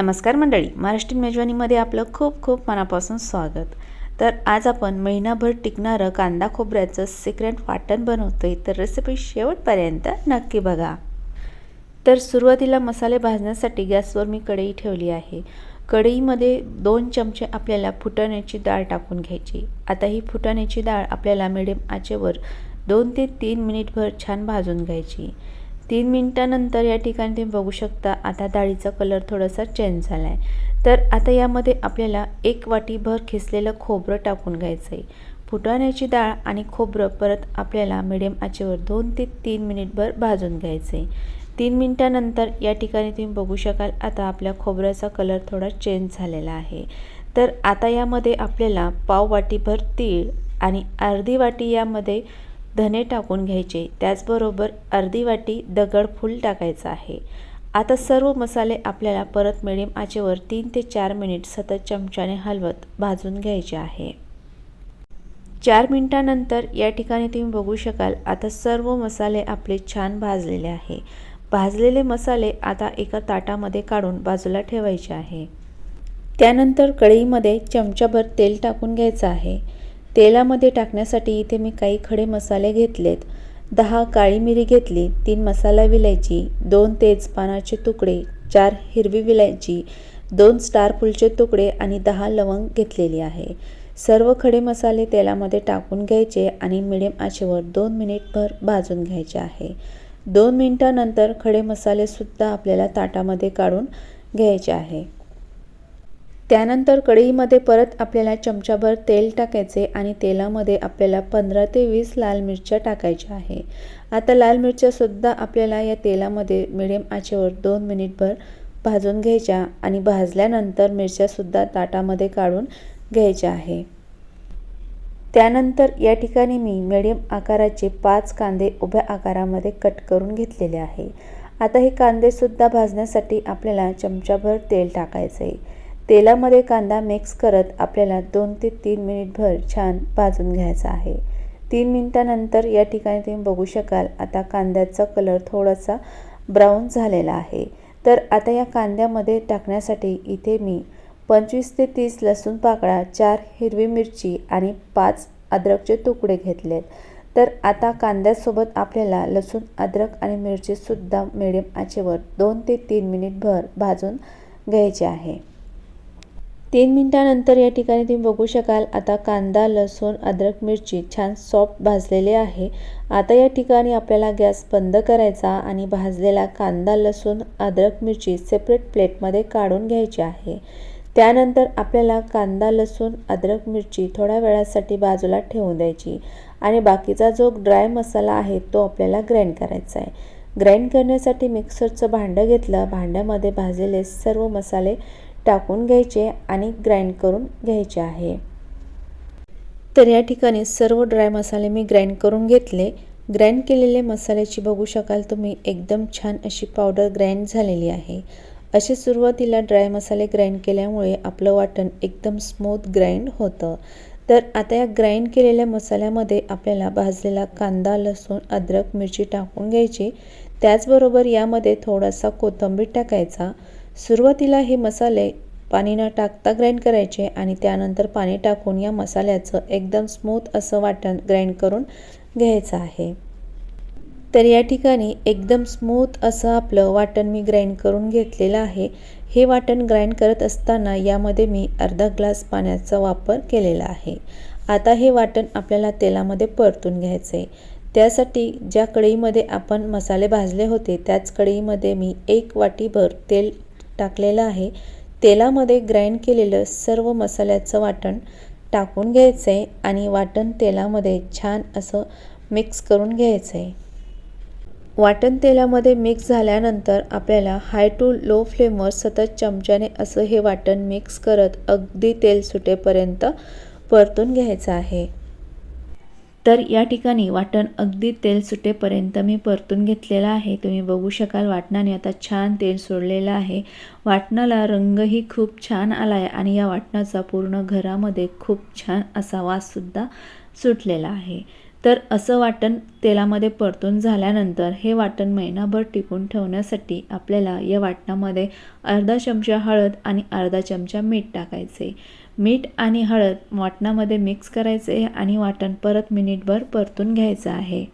नमस्कार मंडळी महाराष्ट्रीयन मेजवानीमध्ये आपलं खूप खूप मनापासून स्वागत. तर आज आपण महिनाभर टिकणारं कांदा खोबऱ्याचं सिक्रेट वाटण बनवतोय तर रेसिपी शेवटपर्यंत नक्की बघा. तर सुरुवातीला मसाले भाजण्यासाठी गॅसवर मी कढई ठेवली आहे. कढईमध्ये दोन चमचे आपल्याला फुटाण्याची डाळ टाकून घ्यायची. आता ही फुटाण्याची डाळ आपल्याला मिडियम आचेवर दोन ते तीन मिनिटभर छान भाजून घ्यायची. तीन मिनटानंतर या ठिकाणी तुम्ही बघू शकता आता डाळीचा कलर थोडासा चेंज झाला आहे तर आता यामध्ये आपल्याला एक वाटीभर खिसलेलं खोबरं टाकून घ्यायचं आहे फुटाण्याची डाळ आणि खोबरं परत आपल्याला मिडियम आचेवर दोन ते तीन मिनिटभर भाजून घ्यायचं आहे तीन मिनटानंतर या ठिकाणी तुम्ही बघू शकाल आता आपल्या खोबऱ्याचा कलर थोडा चेंज झालेला आहे. तर आता यामध्ये आपल्याला पाव वाटीभर तीळ आणि अर्धी वाटी यामध्ये धने टाकून घ्यायचे. त्याचबरोबर अर्धी वाटी दगडफूल टाकायचं आहे. आता सर्व मसाले आपल्याला परत मिडियम आचेवर तीन ते चार मिनिट सतत चमच्याने हलवत भाजून घ्यायचे आहे. चार मिनटानंतर या ठिकाणी तुम्ही बघू शकाल आता सर्व मसाले आपले छान भाजलेले आहे. भाजलेले मसाले आता एका ताटामध्ये काढून बाजूला ठेवायचे आहे. त्यानंतर कढईमध्ये चमचाभर तेल टाकून घ्यायचं आहे. तेलामध्ये टाकण्यासाठी इथे मी काही खडे मसाले घेतलेत. दहा काळी मिरी घेतली तीन मसाला विलायची दोन तेजपानाचे तुकडे चार हिरवी विलायची दोन स्टार फुलचे तुकडे आणि दहा लवंग घेतलेली आहे. सर्व खडे मसाले तेलामध्ये टाकून घ्यायचे आणि मिडियम आचेवर दोन मिनिटभर भाजून घ्यायचे आहे. दोन मिनटानंतर खडे मसालेसुद्धा आपल्याला ताटामध्ये काढून घ्यायचे आहे. त्यानंतर कढईमध्ये परत आपल्याला चमचाभर तेल टाकायचे आणि तेलामध्ये आपल्याला पंधरा ते वीस लाल मिरच्या टाकायच्या आहे. आता लाल मिरच्यासुद्धा आपल्याला या तेलामध्ये मिडियम आचेवर दोन मिनिटभर भाजून घ्यायच्या आणि भाजल्यानंतर मिरच्यासुद्धा ताटामध्ये काढून घ्यायच्या आहे. त्यानंतर या ठिकाणी मी मिडियम आकाराचे पाच कांदे उभ्या आकारामध्ये कट करून घेतलेले आहे. आता हे कांदेसुद्धा भाजण्यासाठी आपल्याला चमचाभर तेल टाकायचं आहे तेलामध्ये कांदा मिक्स करत आपल्याला दोन ते तीन मिनिटभर छान भाजून घ्यायचा आहे. तीन मिनटानंतर या ठिकाणी तुम्ही बघू शकाल आता कांद्याचा कलर थोडासा ब्राऊन झालेला आहे. तर आता या कांद्यामध्ये टाकण्यासाठी इथे मी पंचवीस ते तीस लसूण पाकळा चार हिरवी मिरची आणि पाच अद्रकचे तुकडे घेतलेत. तर आता कांद्यासोबत आपल्याला लसूण अद्रक आणि मिरचीसुद्धा मिडियम आचेवर दोन ते तीन मिनिटभर भाजून घ्यायचे आहे. तीन मिनटानंतर या ठिकाणी तुम्ही बघू शकाल आता कांदा लसूण अद्रक मिरची छान सॉफ्ट भाजलेले आहे. आता या ठिकाणी आपल्याला गॅस बंद करायचा आणि भाजलेला कांदा लसूण अद्रक मिरची सेपरेट प्लेटमध्ये काढून घ्यायची आहे. त्यानंतर आपल्याला कांदा लसूण अद्रक मिरची थोड्या वेळासाठी बाजूला ठेवून द्यायची आणि बाकीचा जो ड्राय मसाला आहे तो आपल्याला ग्राइंड करायचा आहे. ग्राइंड करण्यासाठी मिक्सरचं भांडं घेतलं. भांड्यामध्ये भाजलेले सर्व मसाले टाकून घ्यायचे आणि ग्राइंड करून घ्यायचे आहे. तर या ठिकाणी सर्व ड्राय मसाले मी ग्राइंड करून घेतले. ग्राइंड केलेले मसाल्याची बघू शकाल तुम्ही एकदम छान अशी पावडर ग्राइंड झालेली आहे. असे सुरुवातीला ड्राय मसाले ग्राइंड केल्यामुळे आपलं वाटण एकदम स्मूथ ग्राइंड होतं. तर आता या ग्राइंड केलेल्या मसाल्यामध्ये आपल्याला भाजलेला कांदा लसूण अद्रक मिरची टाकून घ्यायची. त्याचबरोबर यामध्ये थोडासा कोथिंबीर टाकायचा. सुरुवातीला हे मसाले पाणी न टाकता ग्राइंड करायचे आणि त्यानंतर पाणी टाकून या मसाल्याचं एकदम स्मूथ असं वाटण ग्राइंड करून घ्यायचं आहे. तर या ठिकाणी एकदम स्मूथ असं आपलं वाटण मी ग्राइंड करून घेतलेलं आहे. हे वाटण ग्राइंड करत असताना यामध्ये मी अर्धा ग्लास पाण्याचा वापर केलेला आहे. आता हे वाटण आपल्याला तेलामध्ये परतून घ्यायचं आहे त्यासाठी ज्या कढईमध्ये आपण मसाले भाजले होते त्याच कढईमध्ये मी एक वाटीभर तेल टाकलेलं आहे. तेलामध्ये ग्राइंड केलेलं सर्व मसाल्याचं वाटण टाकून घ्यायचं आहे आणि वाटण तेलामध्ये छान असं मिक्स करून घ्यायचं आहे वाटण तेलामध्ये मिक्स झाल्यानंतर आपल्याला हाय टू लो फ्लेमवर सतत चमच्याने असं हे वाटण मिक्स करत अगदी तेल सुटेपर्यंत परतून घ्यायचं आहे. तर या ठिकाणी वाटण अगदी तेल सुटेपर्यंत मी परतून घेतलेलं आहे. तुम्ही बघू शकाल वाटणाने आता छान तेल सोडलेलं आहे. वाटणाला रंगही खूप छान आला आहे आणि या वाटणाचा पूर्ण घरामध्ये खूप छान असा वाससुद्धा सुटलेला आहे. तर असं वाटण तेलामध्ये परतून झाल्यानंतर हे वाटण महिनाभर टिकून ठेवण्यासाठी आपल्याला या वाटणामध्ये अर्धा चमचा हळद आणि अर्धा चमचा मीठ टाकायचे. मीठ आणि हळद वाटणामध्ये मिक्स करायचे आणि वाटण परत मिनिटभर परतून घ्यायचं आहे.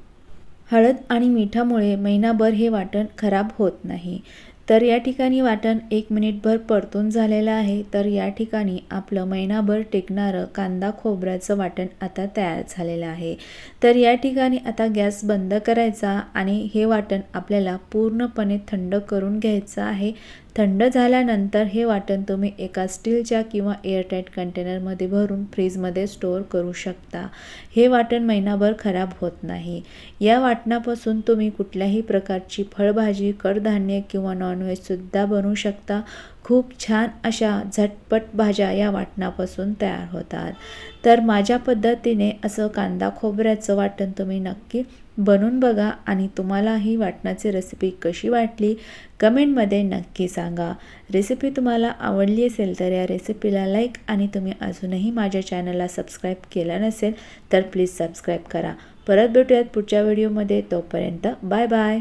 हळद आणि मिठामुळे महिनाभर हे वाटण खराब होत नाही. तर या ठिकाणी वाटण एक मिनिटभर परतून झालेलं आहे. तर या ठिकाणी आपलं महिनाभर टिकणारं कांदा खोबऱ्याचं वाटण आता तयार झालेलं आहे. तर या ठिकाणी आता गॅस बंद करायचा आणि हे वाटण आपल्याला पूर्णपणे थंड करून घ्यायचं आहे. थंड झाल्यानंतर हे वाटण तुम्ही एका स्टीलच्या किंवा एअरटाईट कंटेनरमध्ये भरून फ्रीजमध्ये स्टोअर करू शकता. हे वाटण महिनाभर खराब होत नाही. या वाटणापासून तुम्ही कुठल्याही प्रकारची फळभाजी कडधान्य किंवा नॉनव्हेजसुद्धा बनवू शकता. खूप छान अशा झटपट भाज्या या वाटणापासून तयार होतात. तर माझ्या पद्धतीने असं कांदा खोबऱ्याचं वाटण तुम्ही नक्की बनवून बघा आणि तुम्हाला ही वाटणाची रेसिपी कशी वाटली कमेंटमध्ये नक्की सांगा. रेसिपी तुम्हाला आवडली असेल तर या रेसिपीला लाईक आणि तुम्ही अजूनही माझ्या चॅनलला सबस्क्राईब केलं नसेल तर प्लीज सबस्क्राईब करा. परत भेटूयात पुढच्या व्हिडिओमध्ये तोपर्यंत बाय बाय